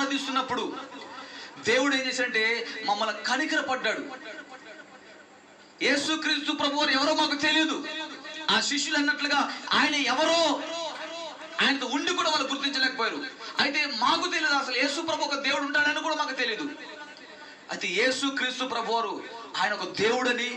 ఆరాధిస్తున్నప్పుడు దేవుడు ఏం చేశాడంటే మమ్మల్ని కనికర పడ్డాడు యేసుక్రీస్తు ప్రభు వారు ఎవరో మాకు తెలియదు ఆ శిష్యులు అన్నట్లుగా ఆయన ఎవరో ఆయనతో ఉండి కూడా వాళ్ళు గుర్తించలేకపోయారు. అయితే మాకు తెలియదు అసలు యేసు ప్రభు ఒక దేవుడు ఉంటాడని కూడా మాకు తెలియదు అయితే యేసు క్రీస్తు ప్రభు వారు ఆయన ఒక దేవుడని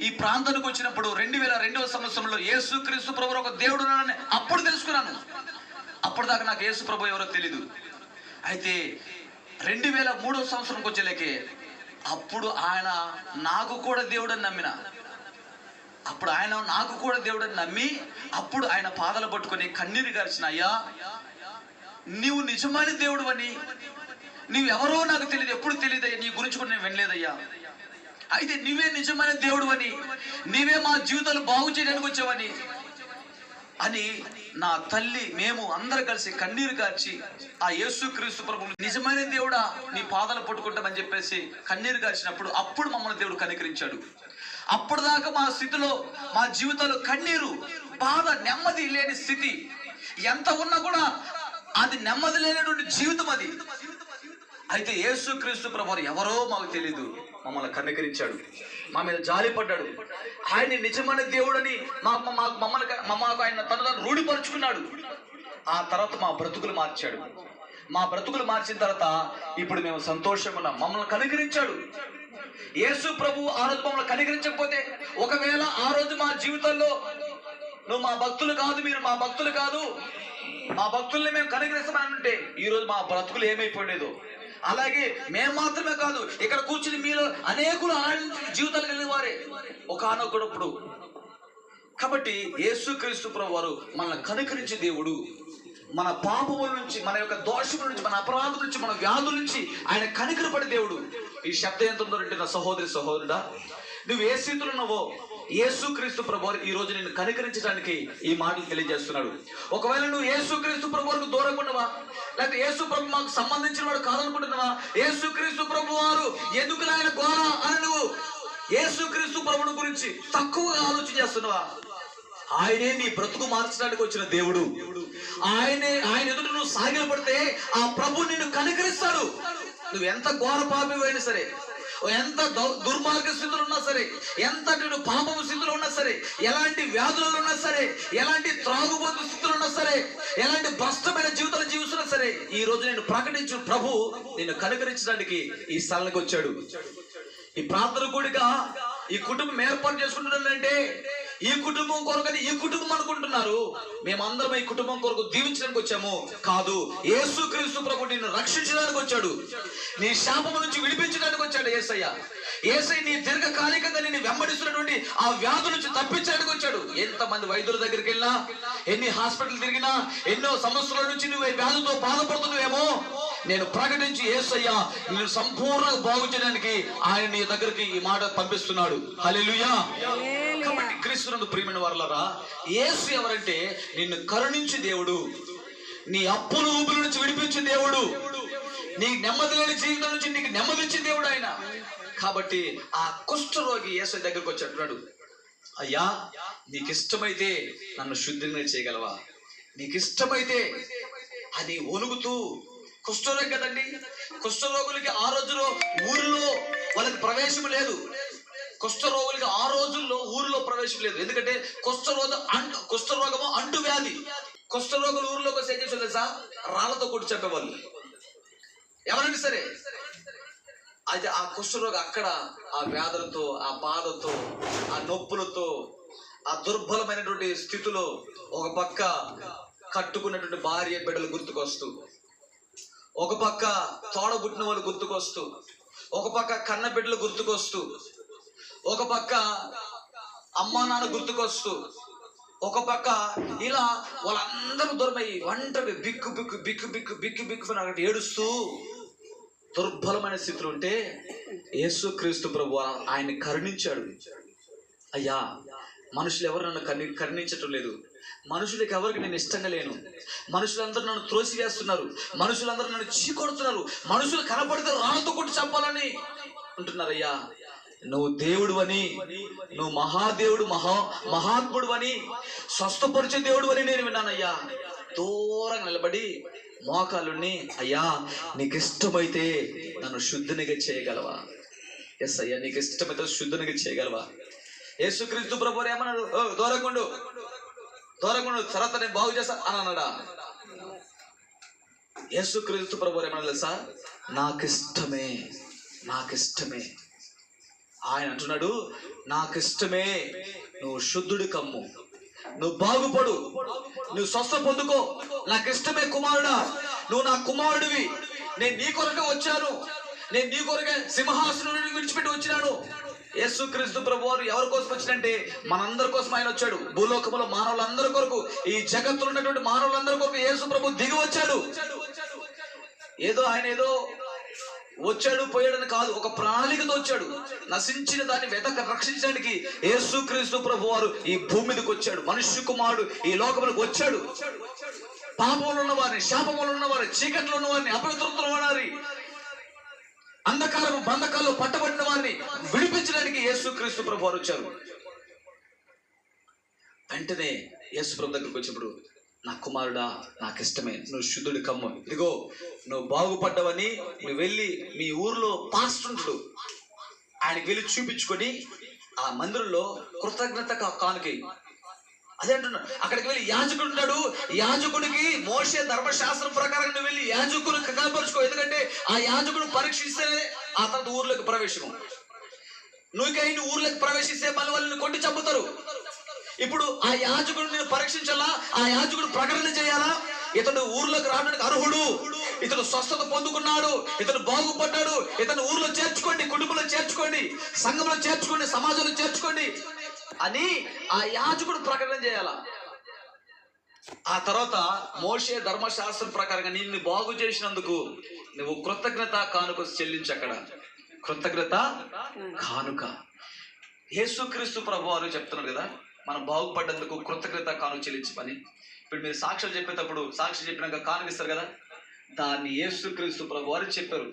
ఈ ప్రాంతానికి వచ్చినప్పుడు రెండు వేల రెండవ సంవత్సరంలో యేసు క్రీస్తు ప్రభు ఒక దేవుడు ఉన్నాడని అప్పుడు తెలుసుకున్నాను. అప్పటిదాకా నాకు యేసు ప్రభు ఎవరో తెలియదు అయితే రెండు వేల మూడో సంవత్సరంకి వచ్చేలేకే అప్పుడు ఆయన నాకు కూడా దేవుడని నమ్మిన. అప్పుడు ఆయన నాకు కూడా దేవుడని నమ్మి అప్పుడు ఆయన పాదాలు పట్టుకొని కన్నీరు గారిచిన అయ్యా నీవు నిజమైన దేవుడు అని నీవెవరో ఎవరో నాకు తెలియదు ఎప్పుడు తెలియదయ్యా నీ గురించి కూడా నేను వినలేదయ్యా అయితే నీవే నిజమైన దేవుడు అని నీవే మా జీవితాలు బాగు చేయడానికి వచ్చావని అని నా తల్లి మేము అందరు కలిసి కన్నీరు కార్చి ఆ యేసు క్రీస్తు ప్రభు నిజమైన దేవుడా నీ పాదాలు పట్టుకుంటామని చెప్పేసి కన్నీరు కార్చినప్పుడు అప్పుడు మమ్మల్ని దేవుడు కనికరించాడు. అప్పటిదాకా మా స్థితిలో మా జీవితంలో కన్నీరు బాధ నెమ్మది లేని స్థితి. ఎంత ఉన్నా కూడా అది నెమ్మది లేనటువంటి జీవితం అది. అయితే యేసు క్రీస్తు ప్రభు ఎవరో మాకు తెలియదు మమ్మల్ని కనికరించాడు మా మీద జాలి పడ్డాడు. ఆయన నిజమైన దేవుడని మా మాకు మమ్మల్ని మమ్మల్ని ఆయన తను తను రూఢిపరుచుకున్నాడు. ఆ తర్వాత మా బ్రతుకులు మార్చాడు. మా బ్రతుకులు మార్చిన తర్వాత ఇప్పుడు మేము సంతోషంగా ఉన్నాం. మమ్మల్ని కనికరించాడు. యేసు ప్రభు ఆ రోజు మమ్మల్ని కనికరించకపోతే ఒకవేళ ఆ రోజు మా జీవితంలో నువ్వు మా భక్తులు కాదు మీరు మా భక్తులు కాదు మా భక్తుల్ని మేము కనికరిస్తామని అంటే ఈ రోజు మా బ్రతుకులు ఏమైపోలేదు అలాగే మేము మాత్రమే కాదు ఇక్కడ కూర్చుని మీలో అనేకులు ఆనందించిన జీవితాలు కలిగిన వారే. ఒకనొకడప్పుడు కాబట్టి యేసుక్రీస్తు ప్రభు వారు మనల్ని కనుకరించి దేవుడు మన పాపముల నుంచి మన యొక్క దోషముల నుంచి మన అపరాధం నుంచి మన వ్యాధుల నుంచి ఆయన కనికరపడే దేవుడు. ఈ శబ్ద ఎంత నా సహోదరి సహోదరుడా నువ్వు ఏ స్థితిలో ఉన్నావో యేసుక్రీస్తు ప్రభు ఈ రోజు నిన్ను కనికరించడానికి ఈ మాటలు తెలియజేస్తున్నాడు. ఒకవేళ నువ్వు యేసుక్రీస్తు ప్రభు దూరంగా ఉన్నవా లేకపోతే యేసు ప్రభు మాకు సంబంధించిన వాడు కాదనుకుంటున్నావా? యేసుక్రీస్తు ప్రభు వారు ఎందుకు ఆయన గోర అని నువ్వు యేసుక్రీస్తు ప్రభుని గురించి తక్కువగా ఆలోచన చేస్తున్నావా? ఆయనే నీ బ్రతుకు మార్చడానికి వచ్చిన దేవుడు. ఆయనే ఆయన ఎదుట నువ్వు సాగిలపడితే ఆ ప్రభు నిన్ను కనికరిస్తాడు. నువ్వు ఎంత ఘోర పాపమైనా సరే ఎంత దుర్మార్గ స్థితిలో ఉన్నా సరే ఎంత నేను పాపము స్థితిలో ఉన్నా సరే ఎలాంటి వ్యాధులలో ఉన్నా సరే ఎలాంటి త్రాగుబోతు స్థితిలో ఉన్నా సరే ఎలాంటి భ్రష్టమైన జీవితాలు జీవిస్తున్నా సరే ఈ రోజు నేను ప్రకటించిన ప్రభు నిన్ను కనుకరించడానికి ఈ స్థలానికి వచ్చాడు. ఈ ప్రార్థన కూడిక ఈ కుటుంబం ఏర్పాటు చేసుకుంటున్నారంటే ఈ కుటుంబం కొరకని ఈ కుటుంబం అనుకుంటున్నారు. మేమందరం ఈ కుటుంబం కొరకు దీవించడానికి వచ్చాము. కాదు యేసు క్రీస్తు ప్రభు నిన్ను రక్షించడానికి వచ్చాడు. నీ శాపము నుంచి విడిపించడానికి వచ్చాడు ఏసయ్య. ఏసై నీ దీర్ఘకాలికంగా నిన్ను వెంబడిస్తున్నటువంటి ఆ వ్యాధి నుంచి తప్పించడానికి వచ్చాడు. ఎంతమంది వైద్యుల దగ్గరికి వెళ్ళినా ఎన్ని హాస్పిటల్ తిరిగినా ఎన్నో సంవత్సరాల నుంచి నువ్వు ఈ వ్యాధితో బాధపడుతున్నావేమో నేను ప్రకటించి ఏసయ్యా నేను సంపూర్ణంగా బాగు చేయడానికి ఆయన నీ దగ్గరికి ఈ మాట పంపిస్తున్నాడు. హల్లెలూయా. కాబట్టి క్రీస్తునందు ప్రియమైన వారులరా ఏసు ఎవరంటే నిన్ను కరుణించి దేవుడు. నీ అప్పులు ఊపుల నుంచి విడిపించే దేవుడు. నీ నెమ్మది లేని జీవితం నుంచి నీకు నెమ్మది ఇచ్చే దేవుడు ఆయన. కాబట్టి ఆ కుష్ఠరోగి యేసు దగ్గరకు వచ్చి అంటున్నాడు అయ్యా నీకు ఇష్టమైతే నన్ను శుద్ధిని చేయగలవా? నీకు ఇష్టమైతే అది ఒలుగుతూ కుష్ఠరోగి కదండి. కుష్ఠరోగులకి ఆ రోజులో ఊరిలో వాళ్ళకి ప్రవేశం లేదు. కుష్ఠరోగులకి ఆ రోజుల్లో ఊరిలో ప్రవేశం లేదు. ఎందుకంటే కుష్ఠరోగ అంటు కుష్ఠరోగము అంటు వ్యాధి కుష్ఠరోగులు ఊరిలోకి వస్తే ఏం చేసేది తెలుసా? రాళ్ళతో కొట్టి చెప్పేవాళ్ళు ఎవరైనా సరే. అయితే ఆ కుష్ఠరోగ అక్కడ ఆ వ్యాధులతో ఆ బాధతో ఆ నొప్పులతో ఆ దుర్బలమైనటువంటి స్థితిలో ఒక పక్క కట్టుకున్నటువంటి భార్య బిడ్డలు గుర్తుకొస్తూ ఒక పక్క తోడబుట్టిన వాళ్ళు గుర్తుకొస్తూ ఒక పక్క కన్న బిడ్డలు గుర్తుకొస్తూ ఒక పక్క అమ్మా నాన్న గుర్తుకొస్తూ ఒక పక్క ఇలా వాళ్ళందరూ దూరమై ఒంటరి బిక్కు బిక్కు బిక్కు బిక్కు బిక్కు బిక్కు అక్కడ ఏడుస్తూ దుర్బలమైన స్థితిలో ఉంటే యేసు క్రీస్తు ప్రభు ఆయన్ని కరుణించాడు. అయ్యా మనుషులు ఎవరు నన్ను కరుణి కరుణించటం లేదు. మనుషులకు ఎవరికి నేను ఇష్టంగా లేను. మనుషులందరూ నన్ను త్రోసివేస్తున్నారు. మనుషులందరూ నన్ను చీకొడుతున్నారు. మనుషులు కనపడితే రాళ్ళతో కొట్టి చంపాలని అంటున్నారయ్యా. నువ్వు దేవుడు అని నువ్వు మహాదేవుడు మహా మహాత్ముడు అని స్వస్థపరిచే దేవుడు అని నేను విన్నానయ్యా. దూరంగా నిలబడి మోకాలుని అయ్యా నీకు ఇష్టమైతే నన్ను శుద్ధినిగా చేయగలవా? ఎస్ అయ్యా నీకు ఇష్టమైతే శుద్ధినిగా చేయగలవా? యేసుక్రీస్తు ప్రభు ఏమన్నాడు? "ఓ, దూరకుండు దూరకుండు తర్వాత నేను బాగు చేస్తా అని అన్నాడా. యేసుక్రీస్తు ప్రభు ఏమన్నా తెలుసా? నాకు ఇష్టమే ఆయన అంటున్నాడు నాకు ఇష్టమే నువ్వు శుద్ధుడి కమ్ము. నువ్వు బాగుపడు. నువ్వు స్వస్థ పొందుకో. నాకు ఇష్టమే కుమారుడా. నువ్వు నా కుమారుడివి. నేను నీ కొరకే వచ్చాను. నేను నీ కొరకే సింహాసనం విడిచిపెట్టి వచ్చినాను. యేసుక్రీస్తు ప్రభు వారు ఎవరి కోసం వచ్చినంటే మనందరి కోసం ఆయన వచ్చాడు. భూలోకములో మానవులందరి కొరకు ఈ జగత్తులో ఉన్నటువంటి మానవులందరి కొరకు యేసు ప్రభు దిగి వచ్చాడు. ఏదో ఆయన ఏదో వచ్చాడు పోయాడని కాదు ఒక ప్రణాళికతో వచ్చాడు. నశించిన దాన్ని వెతక రక్షించడానికి యేసుక్రీస్తు ప్రభు వారు ఈ భూమి మీదకి వచ్చాడు. మనుష్య కుమారుడు ఈ లోకములకు వచ్చాడు. పాపంలో ఉన్న వారిని శాపంలో ఉన్న వారిని చీకట్లో ఉన్న వారిని అపవిత్రతలో ఉన్న అంధకారము బంధకాల్లో పట్టబడిన వారిని విడిపించడానికి యేసుక్రీస్తు ప్రభు వారు వచ్చారు. వెంటనే యేసు ప్రభు దగ్గరికి వచ్చినప్పుడు నా కుమారుడా నాకు ఇష్టమే నువ్వు శుద్ధుడి కమ్ము. ఇదిగో నువ్వు బాగుపడ్డవని నువ్వు వెళ్ళి మీ ఊర్లో పాస్టుంటుడు ఆయనకి వెళ్ళి చూపించుకొని ఆ మందిరంలో కృతజ్ఞత కానుకి. అదే అంటున్నాడు అక్కడికి వెళ్ళి యాజకుడు ఉంటాడు యాజకుడికి మోసే ధర్మశాస్త్రం ప్రకారం నువ్వు వెళ్ళి యాజకుడు కనపరుచుకో. ఎందుకంటే ఆ యాజకుడు పరీక్షిస్తేనే ఆ తర్వాత ఊర్లోకి ప్రవేశం నువ్వు ఊర్లోకి ప్రవేశిస్తే మళ్ళీ వాళ్ళని కొట్టి చంపుతారు. ఇప్పుడు ఆ యాజకుడు నేను పరీక్షించాలా? ఆ యాజకుడు ప్రకటన చేయాలా? ఇతడు ఊర్లోకి రావడానికి అర్హుడు. ఇతడు స్వస్థత పొందుకున్నాడు. ఇతడు బాగుపడ్డాడు. ఇతను ఊర్లో చేర్చుకోండి కుటుంబంలో చేర్చుకోండి సంఘంలో చేర్చుకోండి సమాజంలో చేర్చుకోండి అని ఆ యాజకుడు ప్రకటన చేయాలా? ఆ తర్వాత మోషే ధర్మశాస్త్రం ప్రకారంగా నిన్ను బాగు చేసినందుకు నువ్వు కృతజ్ఞత కానుక చెల్లించి అక్కడ. కృతజ్ఞత కానుక. యేసుక్రీస్తు ప్రభు వారు చెప్తున్నారు కదా మనం బాగుపడ్డందుకు కృతజ్ఞత కాను చెల్లించమని. ఇప్పుడు మీరు సాక్ష్యాలు చెప్పేటప్పుడు సాక్షి చెప్పినాక కానుకిస్తారు కదా? దాన్ని యేసుక్రీస్తు ప్రభు వారు చెప్పారు.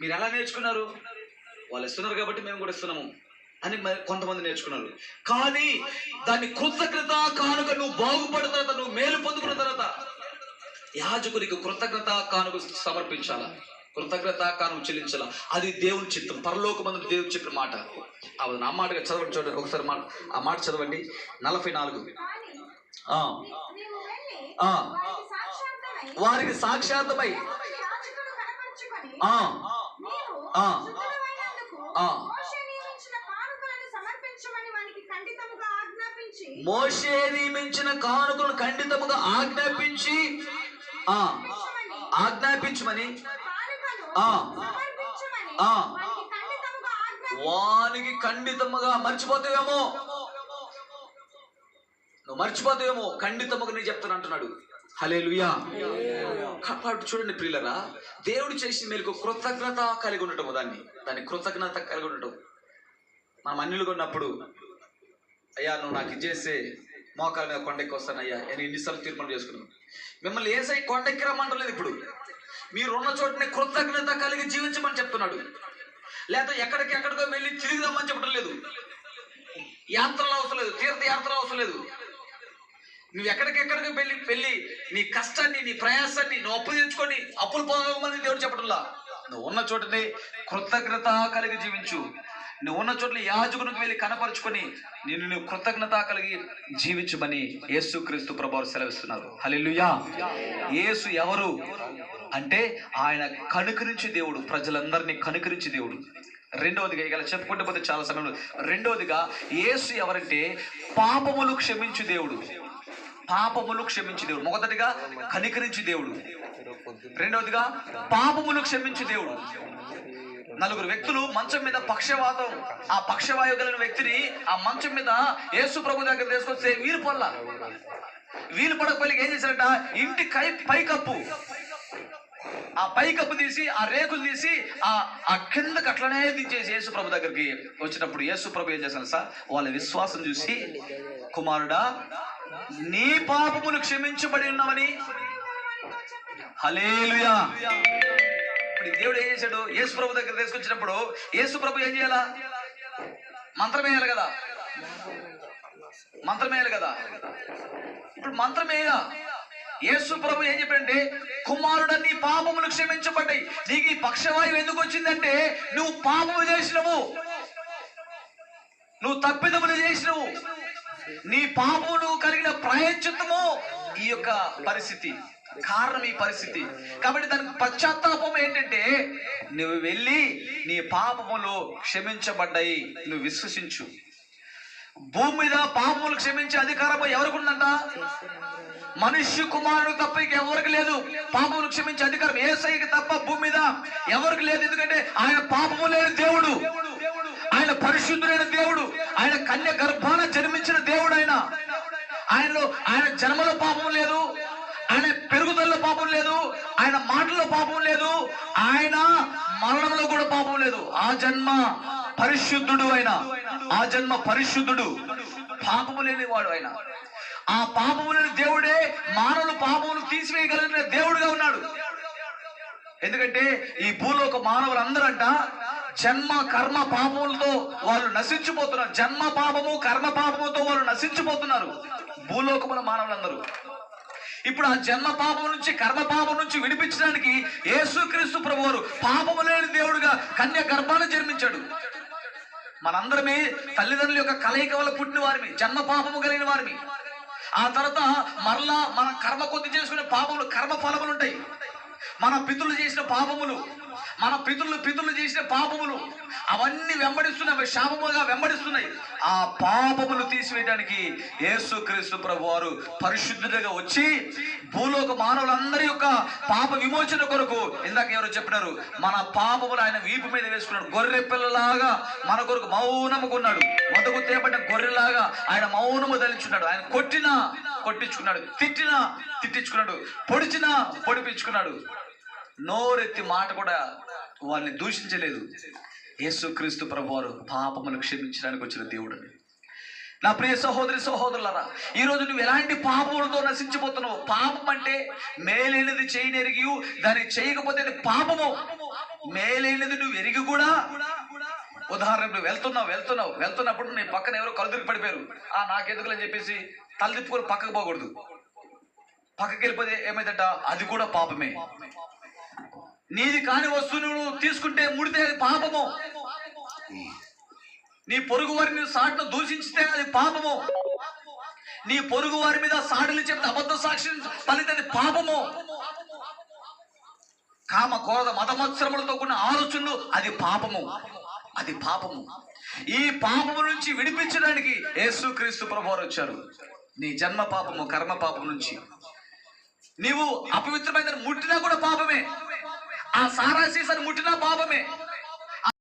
మీరు ఎలా నేర్చుకున్నారు? వాళ్ళు ఇస్తున్నారు కాబట్టి మేము కూడా ఇస్తున్నాము అని మరి కొంతమంది నేర్చుకున్నారు. కానీ దాన్ని కృతజ్ఞత కానుక నువ్వు బాగుపడిన తర్వాత నువ్వు మేలు పొందుకున్న తర్వాత యాజకునికి కృతజ్ఞత కానుక సమర్పించాలా? కృతజ్ఞత కానుక చెల్లించాలా. అది దేవుని చిత్తం. పరలోకమందు దేవుడు చెప్పిన మాట. అది నా మాటగా చదవండి చూడండి ఒకసారి మాట ఆ మాట చదవండి. నలభై నాలుగు. వారికి సాక్షాత్తమై. ఆ, మోషే నియమించిన కానుకలను ఖండితముగా ఆజ్ఞాపించి ఆజ్ఞాపించమని వానికి ఖండితముగా మర్చిపోతావేమో? నువ్వు మర్చిపోతావేమో? ఖండితముగా నేను చెప్తాను అంటున్నాడు. హలేలుయా కాబట్టి చూడండి ప్రియులరా దేవుడు చేసిన మేరకు కృతజ్ఞత కలిగి ఉండటము దాన్ని. దాన్ని కృతజ్ఞత కలిగి ఉండటం. మనం అన్యులుగా ఉన్నప్పుడు అయ్యా నువ్వు నాకు ఇచ్చేస్తే మోకాల మీద కొండెక్కి వస్తానయ్యా. నేను ఎన్నిసార్లు తీర్మానం చేసుకున్నాను. మిమ్మల్ని ఏసై కొండెక్కి రమ్మంటలేదు ఇప్పుడు. మీరున్న చోటనే కృతజ్ఞత కలిగి జీవించమని చెప్తున్నాడు. లేదా ఎక్కడికి ఎక్కడికో వెళ్ళి తిరిగి రమ్మని చెప్పడం లేదు. యాత్రలు అవసరం లేదు తీర్థయాత్రలు అవసరం లేదు. నువ్వు ఎక్కడికెక్కడికి వెళ్ళి వెళ్ళి నీ కష్టాన్ని నీ ప్రయాసాన్ని నువ్వు అప్పు తెచ్చుకొని అప్పులు పోగమని దేవుడు చెప్పడంలా? నువ్వు ఉన్న చోటనే కృతజ్ఞత కలిగి జీవించు. నువ్వు ఉన్న చోట్ల యాజకునికి వెళ్ళి కనపరుచుకొని నిన్ను నువ్వు కృతజ్ఞత కలిగి జీవించమని యేసుక్రీస్తు ప్రభావం సెలవిస్తున్నారు. హల్లెలూయా. యేసు ఎవరు? అంటే ఆయన కనుకరించి దేవుడు ప్రజలందరినీ కనుకరించి దేవుడు. రెండవదిగా ఇక చెప్పుకుంటే పోతే చాలా సమయంలో రెండవదిగా యేసు ఎవరంటే పాపములు క్షమించు దేవుడు. పాపములు క్షమించు దేవుడు. మొదటిగా కనికరించి దేవుడు. రెండవదిగా పాపములు క్షమించు దేవుడు. నలుగురు వ్యక్తులు మంచం మీద పక్షవాతం. ఆ పక్షవాయు కలిగిన వ్యక్తిని ఆ మంచం మీద యేసు ప్రభు దగ్గర తీసుకొస్తే వీలు పొల్ల వీలు పడకపోయి ఏం చేశారంట? ఇంటి కై పైకప్పు ఆ పైకప్పు తీసి ఆ రేకులు తీసి ఆ ఆ కిందకి అట్లనే దించేసి యేసు ప్రభు దగ్గరికి వచ్చినప్పుడు యేసు ప్రభు ఏం చేశాను సార్? వాళ్ళ విశ్వాసం చూసి కుమారుడా నీ పాపములు క్షమించబడి ఉన్నామని హలేలుయా ఇప్పుడు దేవుడు ఏం చేశాడు? యేసు ప్రభు దగ్గర తీసుకొచ్చినప్పుడు యేసు ప్రభు ఏం చేయాలా? మంత్రం వేయాలి కదా? మంత్రం వేయాలి కదా? ఇప్పుడు మంత్రం వేయ యేసు ప్రభు ఏం చెప్పండి కుమారుడ నీ పాపములు క్షమించబడ్డాయి. నీకు ఈ పక్షవాయువు ఎందుకు వచ్చిందంటే నువ్వు పాపము చేసినవు. నువ్వు తప్పిదములు చేసినవు. నీ పాపములు కలిగిన ప్రాయశ్చిత్తము ఈ యొక్క పరిస్థితి కారణం ఈ పరిస్థితి. కాబట్టి దానికి పశ్చాత్తాపం ఏంటంటే నువ్వు వెళ్ళి నీ పాపములు క్షమించబడ్డాయి. నువ్వు విశ్వసించు. భూమి మీద పాపములు క్షమించే అధికారం ఎవరికి ఉందంట? మనుష్య కుమారుడు తప్ప ఇక ఎవరికి లేదు. పాపములు క్షమించే అధికారం ఏసైకి తప్ప భూమి మీద ఎవరికి లేదు. ఎందుకంటే ఆయన పాపము లేని దేవుడు. ఆయన పరిశుద్ధుడైన దేవుడు. ఆయన కన్య గర్భాన జన్మించిన దేవుడు ఆయన. ఆయనలో ఆయన జన్మలో పాపం లేదు. ఆయన పెరుగుదలలో పాపం లేదు. ఆయన మాటలో పాపం లేదు. ఆయన మరణంలో కూడా పాపం లేదు. ఆ జన్మ పరిశుద్ధుడు ఆయన ఆ జన్మ పరిశుద్ధుడు. పాపము లేని వాడు ఆయన ఆ పాపములను దేవుడే మానవులు పాపములు తీసివేయగలిగిన దేవుడుగా ఉన్నాడు. ఎందుకంటే ఈ భూలోక మానవులందరంట జన్మ కర్మ పాపములతో వాళ్ళు నశించిపోతున్నారు. జన్మ పాపము కర్మ పాపముతో వాళ్ళు నశించిపోతున్నారు భూలోకముల మానవులందరూ. ఇప్పుడు ఆ జన్మ పాపం నుంచి కర్మ పాపం నుంచి విడిపించడానికి యేసుక్రీస్తు ప్రభువారు పాపము లేని దేవుడుగా కన్య గర్భాన్ని జన్మించాడు. మనందరమే తల్లిదండ్రుల యొక్క కలయిక వల్ల పుట్టిన వారిని జన్మ పాపము కలిగిన వారిని ఆ తర్వాత మరలా మన కర్మ కొద్ది చేసుకునే పాపములు కర్మ ఫలములు ఉంటాయి. మన పితృలు చేసిన పాపములు మన పితృలు పితృలు చేసిన పాపములు. అవన్నీ వెంబడిస్తున్నాయి అవి శాపముగా వెంబడిస్తున్నాయి. ఆ పాపములు తీసివేయడానికి యేసుక్రీస్తు ప్రభు వారు పరిశుద్ధుడిగా వచ్చి భూలోక మానవులందరి యొక్క పాప విమోచన కొరకు ఇందాక ఎవరు చెప్పినారు మన పాపములు ఆయన వీపు మీద వేసుకున్నాడు. గొర్రె పిల్లలాగా మన కొరకు మౌనముగా ఉన్నాడు. వదకు తేపడిన గొర్రెలాగా ఆయన మౌనము ధరించున్నాడు ఆయన కొట్టినా కొట్టించుకున్నాడు. తిట్టినా తిట్టించుకున్నాడు. పొడిచినా పొడిపించుకున్నాడు. నోరెత్తి మాట కూడా వాళ్ళని దూషించలేదు. యేసుక్రీస్తు ప్రభువారు పాపమును క్షమించడానికి వచ్చిన దేవుడిని. నా ప్రియ సహోదరి సహోదరులరా ఈ రోజు నువ్వు ఎలాంటి పాపములతో నశించిపోతున్నావు? పాపం అంటే మేలైనది చేయనెరిగి దాన్ని చేయకపోతే అది పాపము. మేలైనది నువ్వు ఎరిగి కూడా ఉదాహరణ నువ్వు వెళ్తున్నావు వెళ్తున్నావు వెళ్తున్నప్పుడు నీ పక్కన ఎవరో కలుదిరి పడిపోయారు. ఆ నాకెందుకులని చెప్పేసి తలదిప్పుకొని పక్కకు పోకూడదు. పక్కకి వెళ్ళిపోతే ఏమైందట? అది కూడా పాపమే. నీది కాని వస్తువు నువ్వు తీసుకుంటే ముడితే అది పాపము. నీ పొరుగు వారిని సాటును దూషించితే అది పాపము. నీ పొరుగు వారి మీద సాడులు చెప్తే అబద్ధ సాక్షి పలితే అది పాపము. కామ క్రోధ మతమత్సరములతో కూడిన ఆలోచనలు అది పాపము. అది పాపము. ఈ పాపము నుంచి విడిపించడానికి యేసుక్రీస్తు ప్రభువారు వచ్చారు. నీ జన్మ పాపము కర్మ పాపం నుంచి. నీవు అపవిత్రమైన ముట్టినా కూడా పాపమే. ఆ సారా సీసర్ ముట్టిన పాపమే